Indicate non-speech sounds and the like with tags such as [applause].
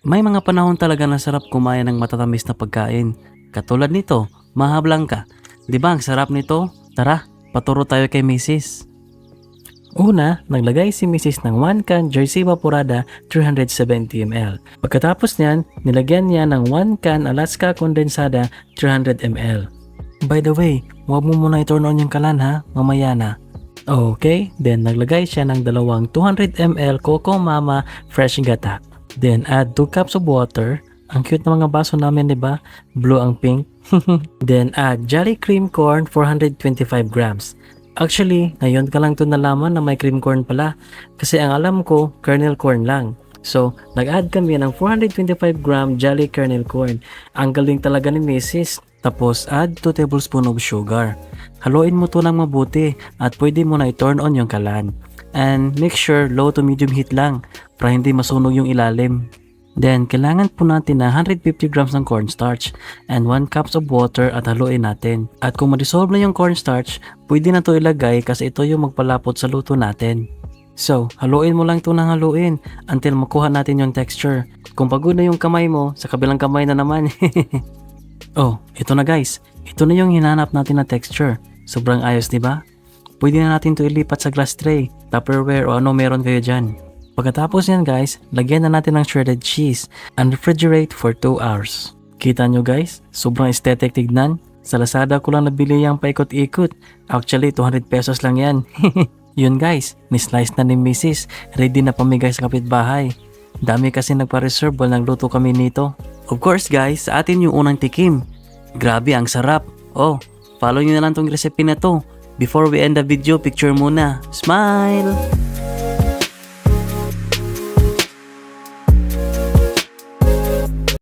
May mga panahon talaga na sarap kumain ng matatamis na pagkain. Katulad nito, Maha Blanca. Di ba ang sarap nito? Tara, paturo tayo kay Mrs. Una, naglagay si Mrs. ng 1 can Jersey Vaporada 370ml. Pagkatapos niyan, nilagyan niya ng 1 can Alaska Condensada 300ml. By the way, huwag mo muna i-turn on yung kalan ha, mamaya na. Okay, then naglagay siya ng dalawang 200ml Coco Mama Fresh Gata. Then add 2 cups of water. Ang cute ng mga baso namin, di ba? Blue ang pink. [laughs] then add Jolly Cream Corn 425 grams. Actually, ngayon ka lang to nalaman na may cream corn pala. Kasi ang alam ko, kernel corn lang. So, nag-add kami ng 425 gram Jolly Kernel Corn. Ang galing talaga ni Mrs. Tapos, add 2 tablespoon of sugar. Haluin mo to ng mabuti at pwede mo na i-turn on yung kalan. And make sure low to medium heat lang para hindi masunog yung ilalim. Then, kailangan po natin na 150 grams ng cornstarch and 1 cups of water at haluin natin. At kung ma-dissolve na yung cornstarch, pwede na to ilagay kasi ito yung magpalapot sa luto natin. So, haluin mo lang ito ng haluin until makuha natin yung texture. Kung pagod na yung kamay mo, sa kabilang kamay na naman. [laughs] oh, ito na guys. Ito na yung hinanap natin na texture. Sobrang ayos, di ba? Pwede na natin to ilipat sa glass tray, tupperware o ano meron kayo dyan. Pagkatapos yan guys, lagyan na natin ng shredded cheese and refrigerate for 2 hours. Kita nyo guys, sobrang aesthetic tignan. Sa Lazada ko lang nabili yung paikot-ikot. Actually, 200 pesos lang yan. [laughs] Yun guys, ni-slice na ni Mrs. Ready na pamigay sa kapitbahay. Dami kasi nagpa-reserve while nagluto kami nito. Of course guys, sa atin yung unang tikim. Grabe, ang sarap. Oh, follow nyo na lang tong recipe na to. Before we end the video, picture muna. Smile!